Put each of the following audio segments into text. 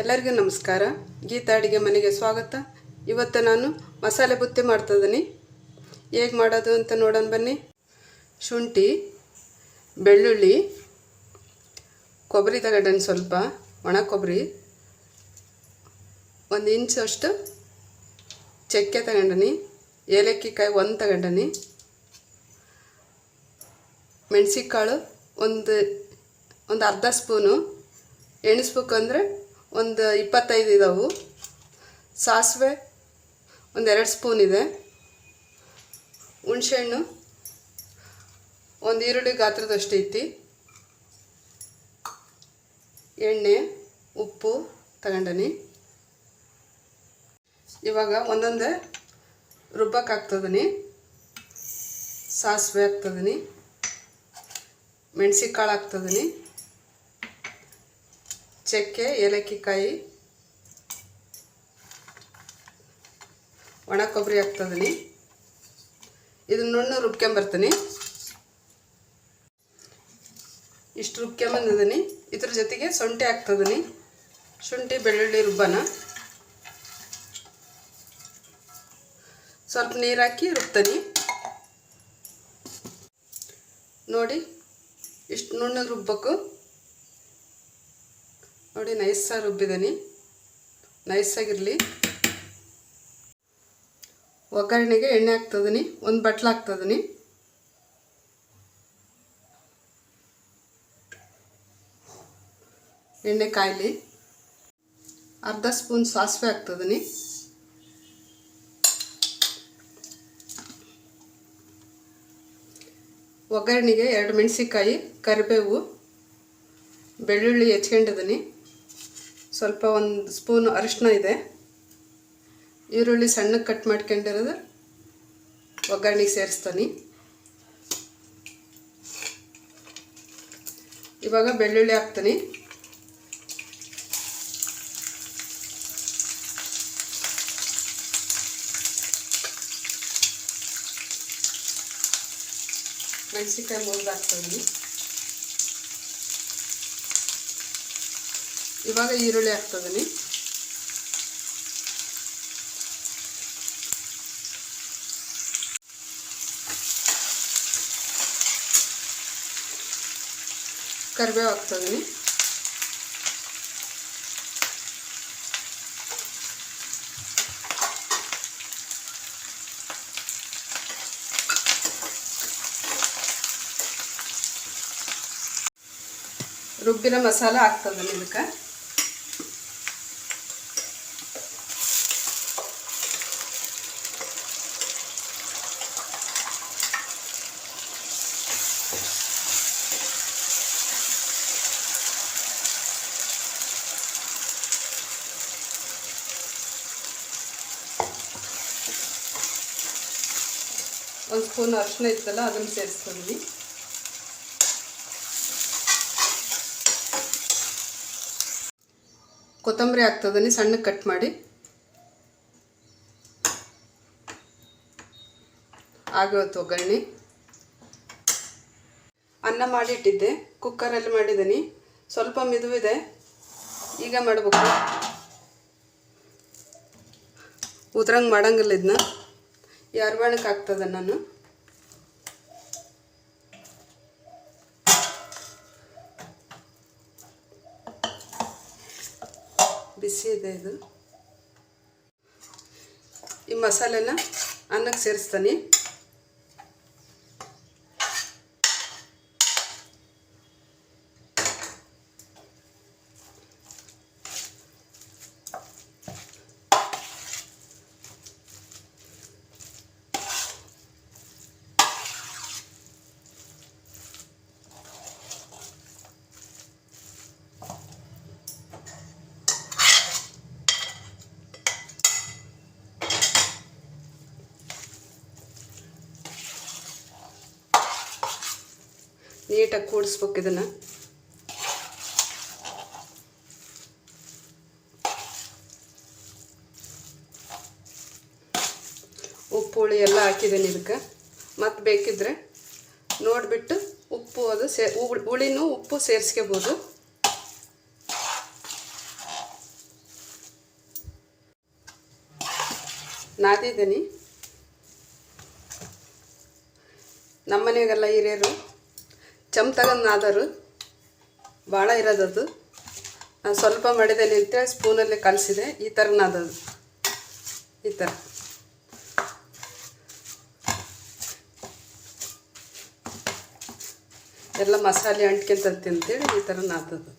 ಎಲ್ಲರಿಗೂ ನಮಸ್ಕಾರ. ಗೀತಾ ಅಡುಗೆ ಮನೆಗೆ ಸ್ವಾಗತ. ಇವತ್ತು ನಾನು ಮಸಾಲೆ ಬುತ್ತಿ ಮಾಡ್ತಿದ್ದೀನಿ ಹೇಗೆ ಮಾಡೋದು ಅಂತ ನೋಡೋಣ ಬನ್ನಿ. ಶುಂಠಿ, ಬೆಳ್ಳುಳ್ಳಿ, ಕೊಬ್ಬರಿ ತಗಡನ್ ಸ್ವಲ್ಪ, ಒಣ ಕೊಬ್ಬರಿ, ಒಂದು ಇಂಚಷ್ಟು ಚಕ್ಕೆ ತಗೊಂಡನಿ ಏಲಕ್ಕಿ ಕಾಯಿ ಒಂದು ತಗೊಂಡನಿ ಮೆಣಸಿಕಾಳು ಒಂದು ಒಂದು ಅರ್ಧ ಸ್ಪೂನು ಎಣಿಸ್ಬೇಕು ಅಂದರೆ ಒಂದು ಇಪ್ಪತ್ತೈದು ಇದಾವು. ಸಾಸಿವೆ ಒಂದು ಎರಡು ಸ್ಪೂನ್ ಇದೆ. ಹುಣ್ಸೆಹಣ್ಣು ಒಂದು ಈರುಳ್ಳಿ ಗಾತ್ರದಷ್ಟು ಐತಿ ಎಣ್ಣೆ, ಉಪ್ಪು ತಗೊಂಡನಿ ಇವಾಗ ಒಂದೊಂದೇ ರುಬ್ಬಕ್ಕೆ ಹಾಕ್ತದನಿ ಸಾಸಿವೆ ಹಾಕ್ತದನಿ ಮೆಣಸಿಕಾಳು ಹಾಕ್ತದನಿ ಚಕ್ಕೆ, ಏಲಕ್ಕಿಕಾಯಿ. ಒಣ ಕೊಬ್ಬರಿ ಹಾಕ್ತದೀನಿ ಇದನ್ನ ನುಣ್ಣು ರುಬ್ಕೊಂಬರ್ತೀನಿ. ಇಷ್ಟು ರುಬ್ಕೊಂಬಂದಿದ್ದೀನಿ. ಇದ್ರ ಜೊತೆಗೆ ಶುಂಠಿ ಹಾಕ್ತದೀನಿ ಶುಂಠಿ, ಬೆಳ್ಳುಳ್ಳಿ ರುಬ್ಬನ. ಸ್ವಲ್ಪ ನೀರು ಹಾಕಿ ರುಬ್ತೀನಿ. ನೋಡಿ, ಇಷ್ಟು ನುಣ್ಣಗೆ ರುಬ್ಬಬೇಕು ನೋಡಿ ನೈಸಾಗಿ ರುಬ್ಬಿದ್ದೀನಿ. ನೈಸಾಗಿರಲಿ ಒಗ್ಗರಣೆಗೆ ಎಣ್ಣೆ ಹಾಕ್ತದೀನಿ ಒಂದು ಬಟ್ಲು ಹಾಕ್ತದೀನಿ ಎಣ್ಣೆ ಕಾಯಲಿ. ಅರ್ಧ ಸ್ಪೂನ್ ಸಾಸಿವೆ ಹಾಕ್ತದೀನಿ ಒಗ್ಗರಣೆಗೆ ಎರಡು ಮೆಣಸಿಕಾಯಿ ಕರಿಬೇವು, ಬೆಳ್ಳುಳ್ಳಿ ಹೆಚ್ಕೊಂಡಿದ್ದೀನಿ. ಸ್ವಲ್ಪ ಒಂದು ಸ್ಪೂನು ಅರಿಶಿನ ಇದೆ. ಈರುಳ್ಳಿ ಸಣ್ಣಕ್ಕೆ ಕಟ್ ಮಾಡ್ಕೊಂಡಿರೋದು. ಒಗ್ಗರಣೆಗೆ ಸೇರಿಸ್ತೀನಿ. ಇವಾಗ ಬೆಳ್ಳುಳ್ಳಿ ಹಾಕ್ತೀನಿ. ಮೆಣಸಿನ್ಕಾಯಿ ಮುರಿದು ಇವಾಗ ಈರುಳ್ಳಿ ಹಾಕ್ತದನಿ. ಕರಿಬೇವು ಹಾಕ್ತದನಿ. ರುಬ್ಬಿನ ಮಸಾಲ ಹಾಕ್ತದನಿ ಇದಕ್ಕೆ. ಒಂದು ಸ್ಪೂನ್ ಅರಿಶಿನ ಇತ್ತಲ್ಲ, ಅದನ್ನು ಸೇರಿಸ್ಕೊಂಡ್ವಿ. ಕೊತ್ತಂಬರಿ ಹಾಕ್ತದನ್ನ ಸಣ್ಣಗೆ ಕಟ್ ಮಾಡಿ. ಆಗೋತ್ತು ಒಗ್ಗರಣೆ ಅನ್ನ ಮಾಡಿಟ್ಟಿದ್ದೆ, ಕುಕ್ಕರಲ್ಲಿ ಮಾಡಿದ್ದೀನಿ. ಸ್ವಲ್ಪ ಮಿದುವಿದೆ, ಈಗ ಮಾಡಬೇಕು. ಉದ್ರಂಗೆ ಮಾಡಂಗಿಲ್ಲ ಇದನ್ನ ಯಾರ್ವಾಣಕ್ಕೆ ಹಾಕ್ತದೆ ನಾನು ಬಿಸಿ ಇದೆ ಇದು. ಈ ಮಸಾಲೆನ ಅನ್ನಕ್ಕೆ ಸೇರಿಸ್ತಾನೆ. ನೀಟಾಗಿ ಕೂಡಿಸ್ಬೇಕು ಇದನ್ನು. ಉಪ್ಪು ಹುಳಿ ಎಲ್ಲ ಹಾಕಿದ್ದೀನಿ ಇದಕ್ಕೆ. ಮತ್ತು ಬೇಕಿದ್ರೆ ನೋಡಿಬಿಟ್ಟು ಉಪ್ಪು ಅದು ಸೇ ಹುಳಿನೂ ಉಪ್ಪು ಸೇರಿಸ್ಕೋಬೋದು. ನಾದಿದ್ದೀನಿ. ನಮ್ಮನೆಗೆಲ್ಲ ಹಿರಿಯರು ಚಮ್ ತಗೊಂಡು ನಾದರು ಭಾಳ ಇರೋದದು. ನಾನು ಸ್ವಲ್ಪ ಮಾಡಿದ್ದೇನೆ ಅಂತೇಳಿ ಸ್ಪೂನಲ್ಲಿ ಕಲಸಿದೆ. ಈ ಥರ ನಾದದು ಈ ಥರ ಎಲ್ಲ ಮಸಾಲೆ ಅಂಟ್ಕೊಂತಂತೆ ತಿಂತೀವಿ. ಈ ಥರ ನಾದದು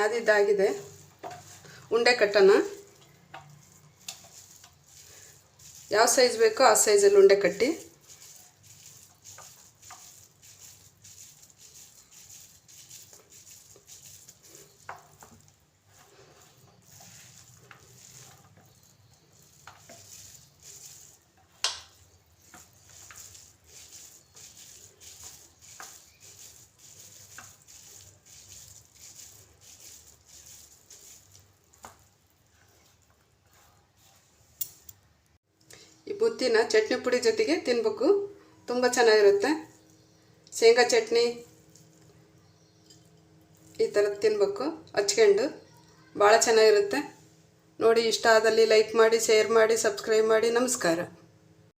ನಾದಿದ್ದಾಗಿದೆ. ಉಂಡೆ ಕಟ್ಟೋಣ ಯಾವ ಸೈಜ್ ಬೇಕೋ ಆ ಸೈಜಲ್ಲಿ ಉಂಡೆ ಕಟ್ಟಿ ಈ ಬುತ್ತಿನ ಚಟ್ನಿ ಪುಡಿ ಜೊತೆಗೆ ತಿನ್ನಬೇಕು ತುಂಬ ಚೆನ್ನಾಗಿರುತ್ತೆ. ಶೇಂಗಾ ಚಟ್ನಿ ಈ ಥರದ್ದು ತಿನ್ನಬೇಕು ಹಚ್ಕೊಂಡು. ಭಾಳ ಚೆನ್ನಾಗಿರುತ್ತೆ. ನೋಡಿ, ಇಷ್ಟ ಆದಲ್ಲಿ ಲೈಕ್ ಮಾಡಿ ಶೇರ್ ಮಾಡಿ ಸಬ್ಸ್ಕ್ರೈಬ್ ಮಾಡಿ. ನಮಸ್ಕಾರ.